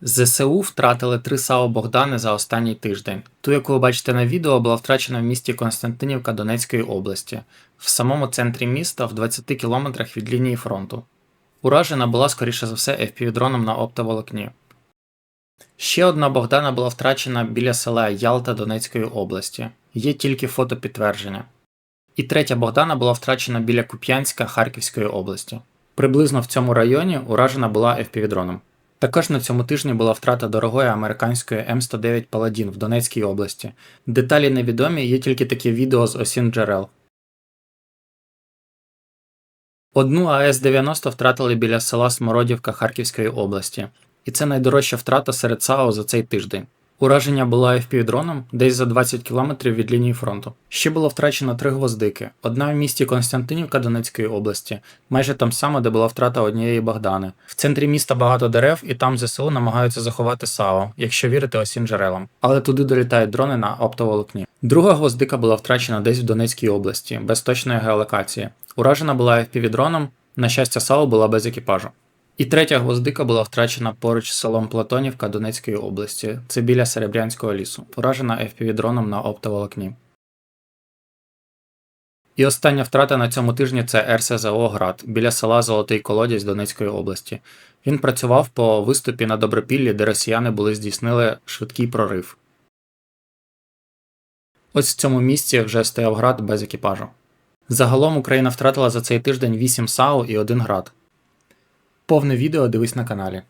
ЗСУ втратили три САУ Богдани за останній тиждень. Ту, яку ви бачите на відео, була втрачена в місті Константинівка Донецької області, в самому центрі міста в 20 кілометрах від лінії фронту. Уражена була, скоріше за все, FPV-дроном на оптоволокні. Ще одна Богдана була втрачена біля села Ялта Донецької області. Є тільки фото підтвердження. І третя Богдана була втрачена біля Куп'янська Харківської області. Приблизно в цьому районі уражена була FPV-дроном. Також на цьому тижні була втрата дорогої американської М109 Паладін в Донецькій області. Деталі невідомі, є тільки такі відео з осін джерел. Одну АС-90 втратили біля села Смородівка Харківської області, і це найдорожча втрата серед САУ за цей тиждень. Ураження було FPV-дроном десь за 20 км від лінії фронту. Ще було втрачено три гвоздики: одна в місті Константинівка Донецької області, майже там само, де була втрата однієї Богдани. В центрі міста багато дерев, і там ЗСУ намагаються заховати САО, якщо вірити осім джерелам. Але туди долітають дрони на оптоволокні. Друга гвоздика була втрачена десь в Донецькій області, без точної геолокації. Уражена була FPV-дроном, на щастя, САУ була без екіпажу. І третя гвоздика була втрачена поруч з селом Платонівка Донецької області. Це біля Серебрянського лісу, уражена FPV-дроном на оптоволокні. І остання втрата на цьому тижні це РСЗО Град біля села Золотий Колодязь Донецької області. Він працював по виступі на Добропіллі, де росіяни були здійснили швидкий прорив. Ось в цьому місці вже стояв град без екіпажу. Загалом Україна втратила за цей тиждень 8 САУ і 1 град. Повне відео дивись на каналі.